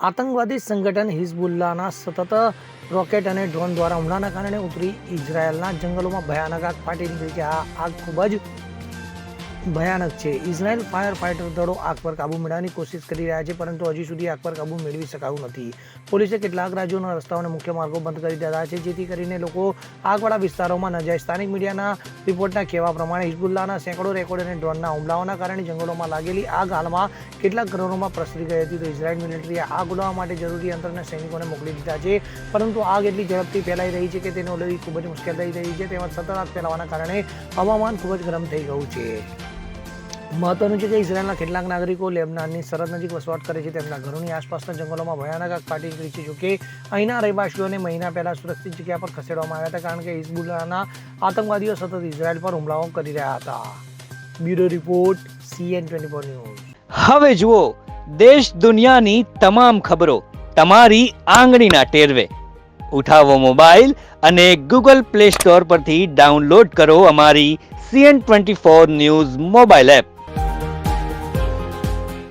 આતંકવાદી સંગઠન હિઝબુલ્લાના સતત રોકેટ અને ડ્રોન દ્વારા હુમલાના કારણે ઉત્તરી ઇઝરાયેલના જંગલોમાં ભયાનક આગ ફાટી નીકળી છે. આ આગ ખૂબ જ ભયાનક છે. ઇઝરાયલ ફાયર ફાઇટર દળો આગ પર કાબુ મેળવવાની કોશિશ કરી રહ્યા છે, પરંતુ હજી સુધી આગ પર કાબૂ મેળવી શકાયું નથી. પોલીસે કેટલાક રાજ્યોના રસ્તાઓ અને મુખ્ય માર્ગો બંધ કરી દીધા છે, જેથી કરીને લોકો આગવાળા વિસ્તારોમાં ન જાય. સ્થાનિક મીડિયાના રિપોર્ટના કહેવા પ્રમાણે હિઝબુલ્લાના સેંકડો રેકોર્ડ અને ડ્રોનના હુમલાઓના કારણે જંગલોમાં લાગેલી આગ હાલમાં કેટલાક ઘરોમાં પ્રસરી ગઈ હતી. તો ઇઝરાયલ મિલિટરીએ આગ ઉડાવવા માટે જરૂરી યંત્રના સૈનિકોને મોકલી દીધા છે, પરંતુ આગ એટલી ઝડપથી ફેલાઈ રહી છે કે તેને ઓલવવી ખૂબ જ મુશ્કેલ થઈ રહી છે. તેમજ સતત આગ ફેલાવાના કારણે હવામાન ખૂબ જ ગરમ થઈ ગયું છે. મહત્વનું છે કે ઇઝરાયલના કેટલાક નાગરિકો લેબનાનની સરહદ નજીક વસવાટ કરે છે. તેમના ઘરોની આસપાસના જંગલોમાં ભયાનક આગ ફાટી નીકળી છે જોકે અહીંના રહેવાસીઓને મહિના પહેલા સુરક્ષિત જગ્યા પર ખસેડવામાં આવ્યા હતા, કારણ કે હિઝબુલ્લાના આતંકવાદીઓ સતત ઇઝરાયલ પર હુમલાઓ કરી રહ્યા હતા. Bureau report CN twenty four news. હવે જુઓ, દેશ દુનિયાની તમામ ખબરો તમારી આંગળીના ટેરવે. ઉઠાવો મોબાઈલ અને ગૂગલ પ્લે સ્ટોર પરથી ડાઉનલોડ કરો અમારી CN twenty four news mobile app.